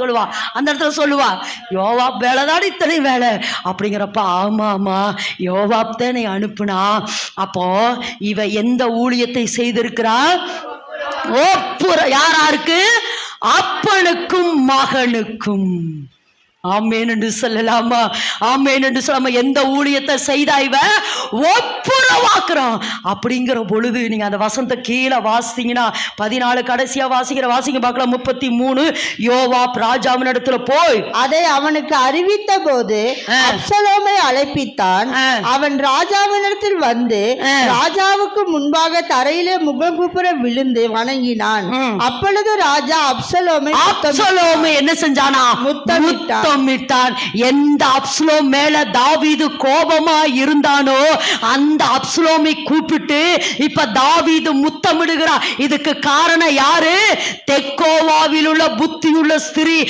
சொல்லுவா. அந்த இடத்துல சொல்லுவா யோவாப் வேலை தான் இத்தனை வேலை? அப்படிங்கிறப்ப ஆமா ஆமா யோவாப் தானே அனுப்புனா. அப்போ இவ எந்த ஊழியத்தை செய்திருக்கிறா? ஒப்புற யாராருக்கு? அப்பனுக்கும் மகனுக்கும். ஆமேன் என்று சொல்லலாமா? ஆமேன் என்று சொல்லாம எந்த ஊழியத்தை செய்தா இவ? ஒப்புரவாக்குறான் அப்படிங்கிற பொழுது நீங்க அந்த வசந்த கீழே வாசிங்கன்னா பதினாலு கடைசியா வாசிக்கிற வாசிங்க பார்க்கலாம் முப்பத்தி மூணு யோவாப் ராஜாவின் இடத்துல போய் அதை அவனுக்கு அறிவித்த போது. அப்சலோமை அழைப்பித்தான். அவன் ராஜாவினிடத்தில் வந்து. ராஜாவுக்கு முன்பாக தரையிலே முகங்குப்புற விழுந்து வணங்கினான். அப்பொழுது ராஜா அப்சலோமை அப்சலோமு என்ன செஞ்சானா. முத்தமிட்டான் எந்த அப்சலோம் மேல தாவீது கோபமா இருந்தானோ அந்த அப்சுலோமி கூப்பிட்டு இப்ப தாவீது முத்தமிடுகிறான் இதுக்கு காரணம் யாரு? தெக்கோவாவில் உள்ள புத்தியுள்ள ஸ்திரீ.